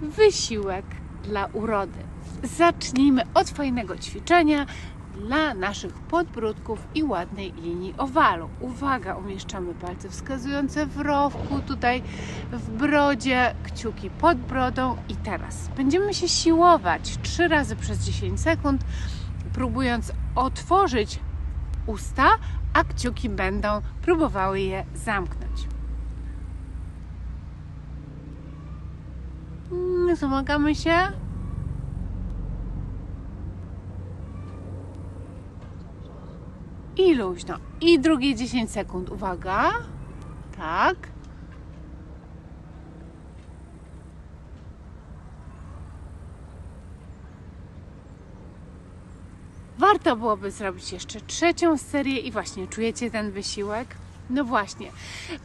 wysiłek dla urody. Zacznijmy od fajnego ćwiczenia dla naszych podbródków i ładnej linii owalu. Uwaga, umieszczamy palce wskazujące w rowku, tutaj w brodzie, kciuki pod brodą i teraz będziemy się siłować trzy razy przez 10 sekund, próbując otworzyć usta, a kciuki będą próbowały je zamknąć. Zamagamy się. I luźno. I drugie 10 sekund. Uwaga. Tak. Warto byłoby zrobić jeszcze trzecią serię i właśnie czujecie ten wysiłek? No właśnie,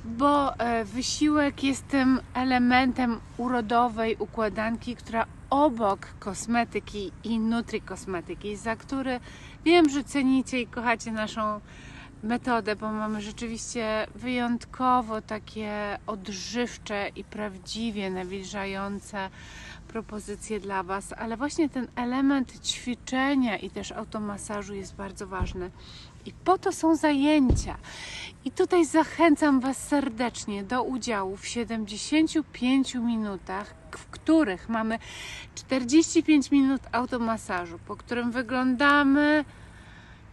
bo e, wysiłek jest tym elementem urodowej układanki, która obok kosmetyki i nutrikosmetyki, za który wiem, że cenicie i kochacie naszą metodę, bo mamy rzeczywiście wyjątkowo takie odżywcze i prawdziwie nawilżające propozycje dla Was, ale właśnie ten element ćwiczenia i też automasażu jest bardzo ważny. I po to są zajęcia. I tutaj zachęcam Was serdecznie do udziału w 75 minutach, w których mamy 45 minut automasażu, po którym wyglądamy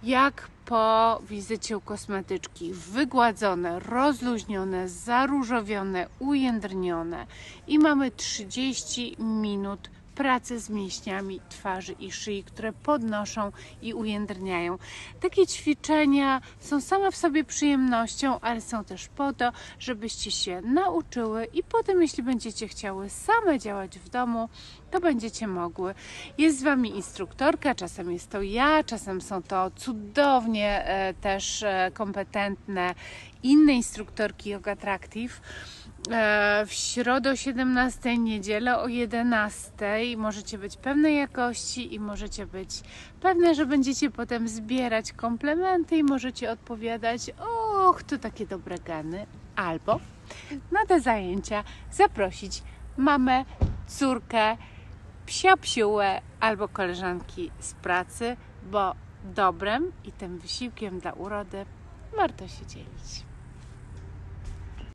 jak po wizycie u kosmetyczki. Wygładzone, rozluźnione, zaróżowione, ujędrnione. I mamy 30 minut pracy z mięśniami twarzy i szyi, które podnoszą i ujędrniają. Takie ćwiczenia są same w sobie przyjemnością, ale są też po to, żebyście się nauczyły i potem, jeśli będziecie chciały same działać w domu, to będziecie mogły. Jest z Wami instruktorka, czasem jest to ja, czasem są to cudownie e, też e, kompetentne inne instruktorki Yoga Attractive. E, w środę o 17, niedzielę o 11 możecie być pewnej jakości i możecie być pewne, że będziecie potem zbierać komplementy i możecie odpowiadać: Och, to takie dobre geny. Albo na te zajęcia zaprosić mamę, córkę, psia psiułę albo koleżanki z pracy, bo dobrem i tym wysiłkiem dla urody warto się dzielić.